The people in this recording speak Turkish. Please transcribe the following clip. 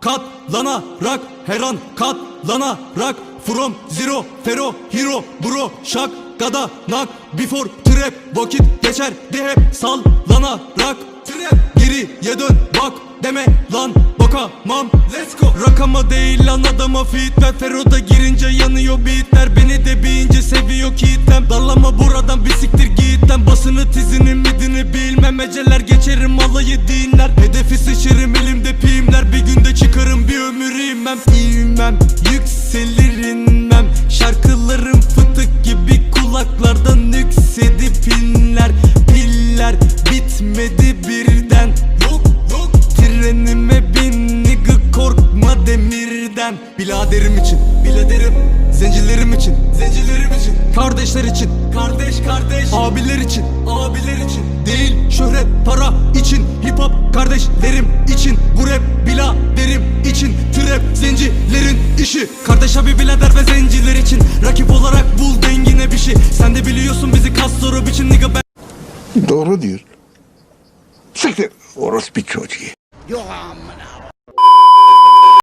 Katlanarak her an katlanarak. From zero fero hero bro şak gada nak. Before trap vakit geçer de hep sallanarak. Trap geriye dön bak deme lan. Bakamam. Let's go. Rakama değil lan adama feedback Fero'da girince yanıyor beatler. Beni de bir ince seviyor kitlem. Darlama buradan bir siktir gitten Basını tizini midini bilmem. Eceler geçerim alayı dinler. Hedefi sıçırım elimde inmem İnmem yükselir inmem Şarkılarım fıtık gibi kulaklardan yüksedip inler Piller bitmedi birden. Yok yok. Trenime bin nigga korkma demirden. Biladerim için biladerim. Zencilerim için zencilerim için. Kardeşler için kardeş kardeş. Abiler için abiler için. Değil şöhret para için. Hip hop kardeşlerim için. Bu rap biladerim için Trap zencilerin işi Kardeş abi bilader ve zenciler için Rakip olarak bul dengine bir şey Sen de biliyorsun bizi kas soru biçim nigga ben Doğru diyor. Siktir. Orospu çocuğu. Yok amına.